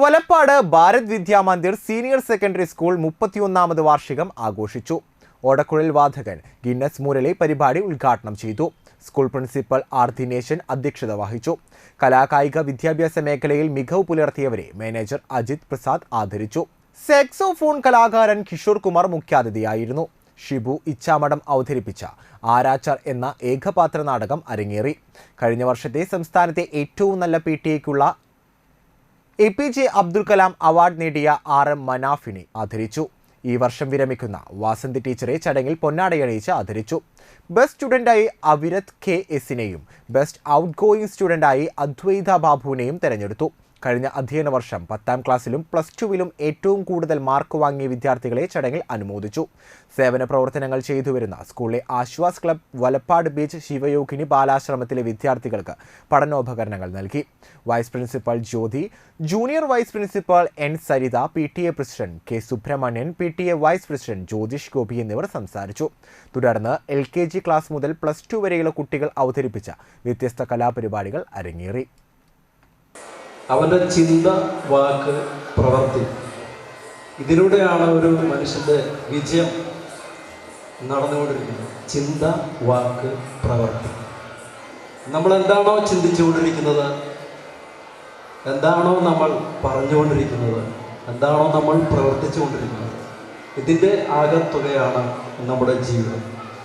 Valappad Bharat Vidyamandir senior secondary school മുപ്പത്തിയൊന്നാമത് വാർഷികം ആഘോഷിച്ചു. ഓടക്കുഴൽ വാധകൻ Guinness Murali പരിപാടി ഉദ്ഘാടനം ചെയ്തു. സ്കൂൾ പ്രിൻസിപ്പൽ ആർ ദിനേശൻ അധ്യക്ഷത വഹിച്ചു. കലാകായിക വിദ്യാഭ്യാസ മേഖലയിൽ മികവ് പുലർത്തിയവരെ മാനേജർ അജിത് പ്രസാദ് ആദരിച്ചു. സെക്സോഫോൺ കലാകാരൻ കിഷോർ കുമാർ മുഖ്യാതിഥിയായിരുന്നു. ഷിബു ഇച്ചാമഠം അവതരിപ്പിച്ച ആരാച്ചാർ എന്ന ഏകപാത്ര നാടകം അരങ്ങേറി. കഴിഞ്ഞ വർഷത്തെ സംസ്ഥാനത്തെ ഏറ്റവും നല്ല P T എക്കുള്ള A P J Abdul Kalam award നേടിയ ആർ എം മനാഫിനെ ആദരിച്ചു. ഈ വർഷം വിരമിക്കുന്ന വാസന്തി ടീച്ചറെ ചടങ്ങിൽ പൊന്നാടയണിയിച്ച് ആദരിച്ചു. ബെസ്റ്റ് സ്റ്റുഡന്റായി അവിരത് കെ എസിനെയും ബെസ്റ്റ് ഔട്ട് ഗോയിങ് സ്റ്റുഡന്റായി അദ്വൈത ബാബുവിനെയും തെരഞ്ഞെടുത്തു. കഴിഞ്ഞ അധ്യയന വർഷം പത്താം ക്ലാസ്സിലും പ്ലസ് ടുവിലും ഏറ്റവും കൂടുതൽ മാർക്ക് വാങ്ങിയ വിദ്യാർത്ഥികളെ ചടങ്ങിൽ അനുമോദിച്ചു. സേവന പ്രവർത്തനങ്ങൾ ചെയ്തുവരുന്ന സ്കൂളിലെ ആശ്വാസ് ക്ലബ് വലപ്പാട് ബീച്ച് ശിവയോഗിനി ബാലാശ്രമത്തിലെ വിദ്യാർത്ഥികൾക്ക് പഠനോപകരണങ്ങൾ നൽകി. Vice principal Jyothi junior vice principal N Saritha P T A president K Subramanian P T A vice president Jyothish Gopi എന്നിവർ സംസാരിച്ചു. തുടർന്ന് എൽ കെ ജി ക്ലാസ് മുതൽ പ്ലസ് ടു വരെയുള്ള കുട്ടികൾ അവതരിപ്പിച്ച വ്യത്യസ്ത കലാപരിപാടികൾ അരങ്ങേറി. അവന്റെ ചിന്ത വാക്ക് പ്രവൃത്തി ഇതിലൂടെയാണ് ഒരു മനുഷ്യന്റെ വിജയം നടന്നുകൊണ്ടിരിക്കുന്നത്. ചിന്ത വാക്ക് പ്രവൃത്തി നമ്മൾ എന്താണോ ചിന്തിച്ചുകൊണ്ടിരിക്കുന്നത്? എന്താണോ നമ്മൾ പറഞ്ഞുകൊണ്ടിരിക്കുന്നത്? എന്താണോ നമ്മൾ പ്രവർത്തിച്ചുകൊണ്ടിരിക്കുന്നത്? ഇതിന്റെ ആകത്തുകയാണ് നമ്മുടെ ജീവിതം.